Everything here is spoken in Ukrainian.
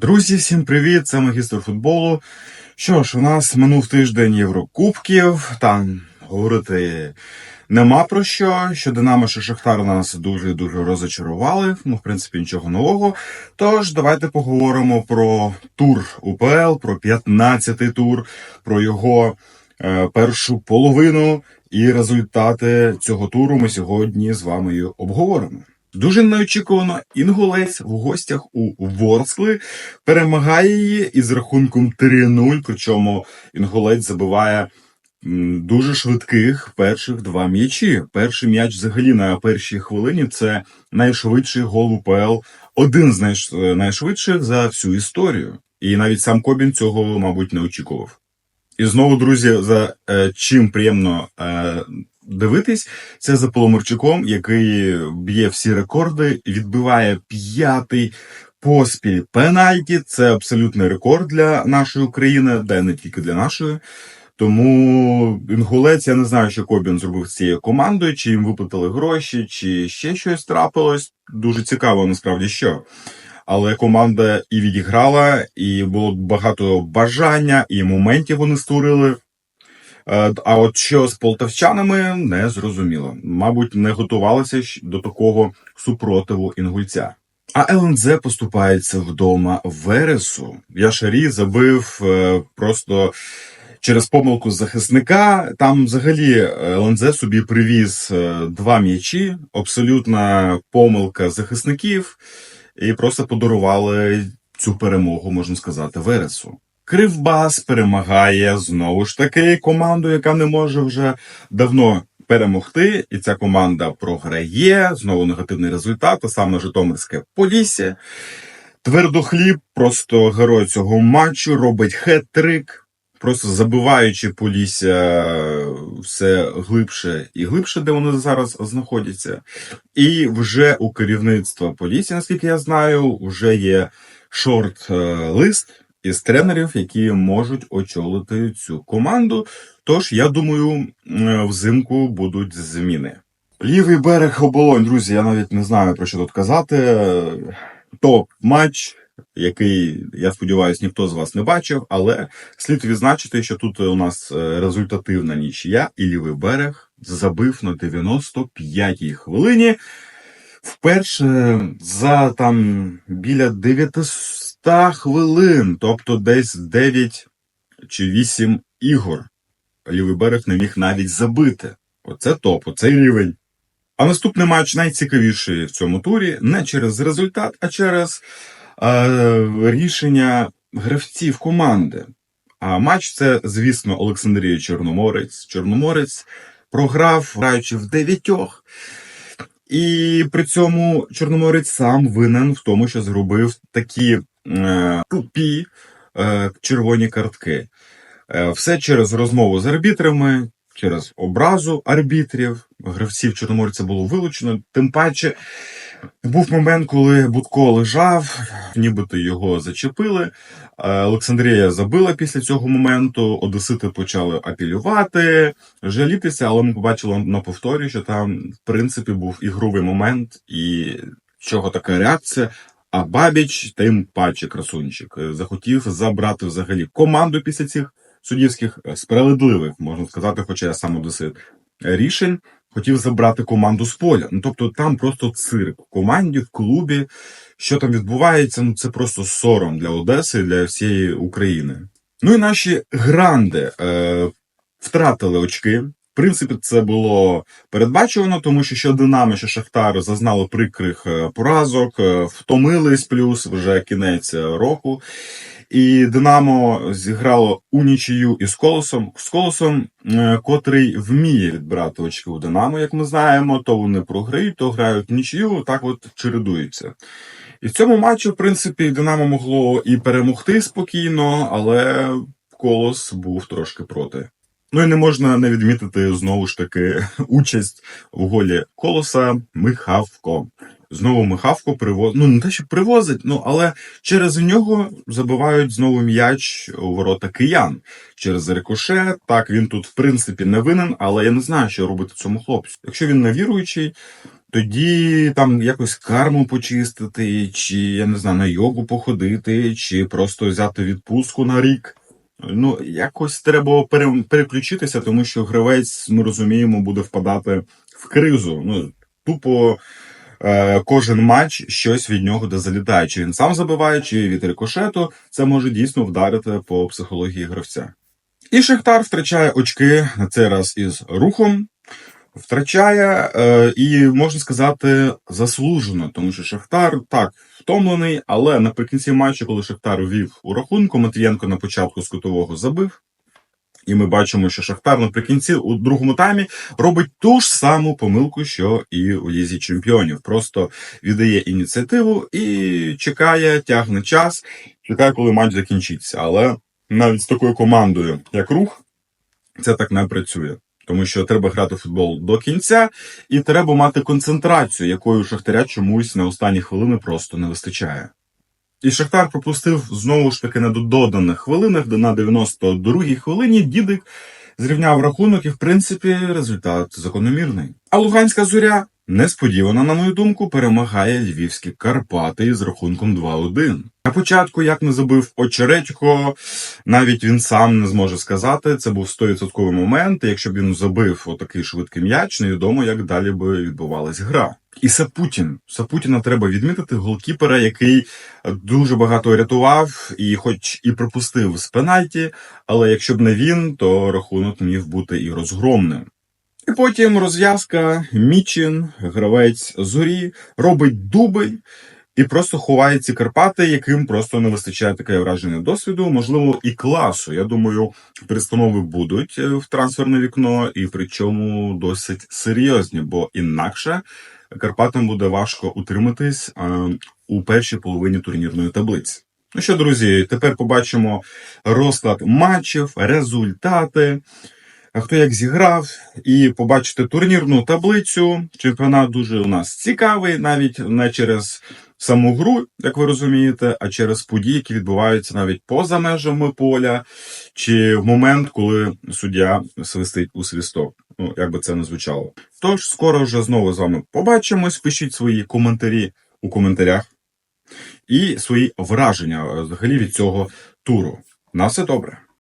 Друзі, всім привіт! Це магістр футболу. Що ж, у нас минув тиждень Єврокубків. Там говорити нема про що. Що Динамо, що Шахтар нас дуже дуже розочарували. Ну, в принципі, нічого нового. Тож, давайте поговоримо про тур УПЛ, про 15-й тур, про його е, першу половину. І результати цього туру ми сьогодні з вами обговоримо. Дуже неочікувано інгулець в гостях у Ворскли перемагає її із рахунком 3-0. Причому інгулець забиває дуже швидких перших два м'ячі. Перший м'яч взагалі на першій хвилині це найшвидший гол УПЛ, один з найш- найшвидших за всю історію. І навіть сам Кобін цього, мабуть, не очікував. І знову, друзі, за е, чим приємно е, дивитись, це за Поломарчуком, який б'є всі рекорди, відбиває п'ятий поспіль пенальті. Це абсолютний рекорд для нашої України, де не тільки для нашої. Тому інгулець, я не знаю, що Кобін зробив з цією командою, чи їм виплатили гроші, чи ще щось трапилось. Дуже цікаво, насправді що. Але команда і відіграла, і було багато бажання, і моментів вони створили. Е, А от що з полтавчанами не зрозуміло. Мабуть, не готувалися до такого супротиву інгульця. А ЛНЗ поступається вдома Вересу. Яшарі забив е, просто через помилку захисника. Там взагалі е, ЛНЗ собі привіз два м'ячі, абсолютна помилка захисників, і просто подарували цю перемогу, можна сказати, Вересу. Кривбас перемагає знову ж таки команду, яка не може вже давно перемогти, і ця команда програє. Знову негативний результат, а саме Житомирське Полісся. Твердохліб, просто герой цього матчу, робить хет-трик, просто забиваючи Полісся все глибше і глибше, де вони зараз знаходяться. І вже у керівництва Полісся, наскільки я знаю, вже є шорт-лист із тренерів, які можуть очолити цю команду. Тож, я думаю, взимку будуть зміни. Лівий берег оболонь, друзі, я навіть не знаю про що тут казати. Топ-матч, який, я сподіваюся, ніхто з вас не бачив, але слід відзначити, що тут у нас е, результативна нічия, і лівий берег забив на 95-й хвилині. Вперше за там біля 900 хвилин, тобто десь 9 чи 8 ігор. Лівий берег не міг навіть забити. Оце топ, оце рівень. А наступний матч найцікавіший в цьому турі не через результат, а через е, рішення гравців команди. А матч це, звісно, Олександрія Чорноморець. Чорноморець програв, граючи в дев'ятьох. І при цьому Чорноморець сам винен в тому, що зробив такі тупі е, червоні картки. Е, все через розмову з арбітрами, через образу арбітрів. Гравців Чорноморця було вилучено. Тим паче був момент, коли Будко лежав, нібито його зачепили. Е, Олександрія забила після цього моменту. Одесити почали апелювати, жалітися, але ми побачили на повторі, що там, в принципі, був ігровий момент, і чого така реакція. А Бабіч, тим паче красунчик, е, захотів забрати взагалі команду після цих суддівських е, справедливих, можна сказати, хоча я сам одесит, рішень. Хотів забрати команду з поля. Ну тобто там просто цирк в команді, в клубі. Що там відбувається? Ну це просто сором для Одеси, для всієї України. Ну і наші гранди е, втратили очки. Принципі, це було передбачувано, тому що що Динамо, що Шахтар зазнали прикрих е, поразок, е, втомились плюс вже кінець е, року. І Динамо зіграло у нічию із колосом. З колосом, котрий вміє відбирати очки у Динамо, як ми знаємо, то вони програють, то грають в нічию, так от чередуються. І в цьому матчі, в принципі, Динамо могло і перемогти спокійно, але колос був трошки проти. Ну і не можна не відмітити знову ж таки участь в голі колоса Михавко. Знову Михавко привозить, ну не те, що привозить, ну але через нього забивають знову м'яч у ворота киян через рикошет. Так, він тут в принципі не винен, але я не знаю, що робити цьому хлопцю. Якщо він невіруючий, тоді там якось карму почистити, чи я не знаю, на йогу походити, чи просто взяти відпустку на рік. Ну, якось треба переключитися, тому що гравець, ми розуміємо, буде впадати в кризу. Ну, тупо е, кожен матч щось від нього де залітає. Чи він сам забиває, чи від рикошету, це може дійсно вдарити по психології гравця. І Шахтар втрачає очки на цей раз із рухом. Втрачає е, і можна сказати заслужено, тому що Шахтар так втомлений, але наприкінці матчу, коли Шахтар вів у рахунку, Матвієнко на початку з кутового забив. І ми бачимо, що Шахтар наприкінці у другому таймі робить ту ж саму помилку, що і у Лізі Чемпіонів. Просто віддає ініціативу і чекає, тягне час, чекає, коли матч закінчиться. Але навіть з такою командою, як рух, це так не працює. Тому що треба грати в футбол до кінця, і треба мати концентрацію, якою Шахтаря чомусь на останні хвилини просто не вистачає. І Шахтар пропустив знову ж таки на доданих хвилинах, на 92-й хвилині дідик зрівняв рахунок, і в принципі результат закономірний. А Луганська зоря несподівано, на мою думку, перемагає львівські Карпати з рахунком 2-1. На початку, як не забив Очередько, навіть він сам не зможе сказати. Це був 100% момент. і Якщо б він забив отакий швидкий м'яч, невідомо, як далі би відбувалась гра. І Сапутін. Сапутіна треба відмітити голкіпера, який дуже багато рятував, і хоч і пропустив з пенальті, але якщо б не він, то рахунок міг бути і розгромним. І потім розв'язка Мічин, гравець зорі, робить дубль і просто ховає ці Карпати, яким просто не вистачає таке враження досвіду, можливо, і класу. Я думаю, перестанови будуть е, в трансферне вікно, і причому досить серйозні, бо інакше Карпатам буде важко утриматись е, у першій половині турнірної таблиці. Ну що, друзі, тепер побачимо розклад матчів, результати хто як зіграв, і побачити турнірну таблицю. Чемпіонат дуже у нас цікавий, навіть не через саму гру, як ви розумієте, а через події, які відбуваються навіть поза межами поля, чи в момент, коли суддя свистить у свісток. Ну, як би це не звучало. Тож, скоро вже знову з вами побачимось. Пишіть свої коментарі у коментарях і свої враження взагалі від цього туру. На все добре.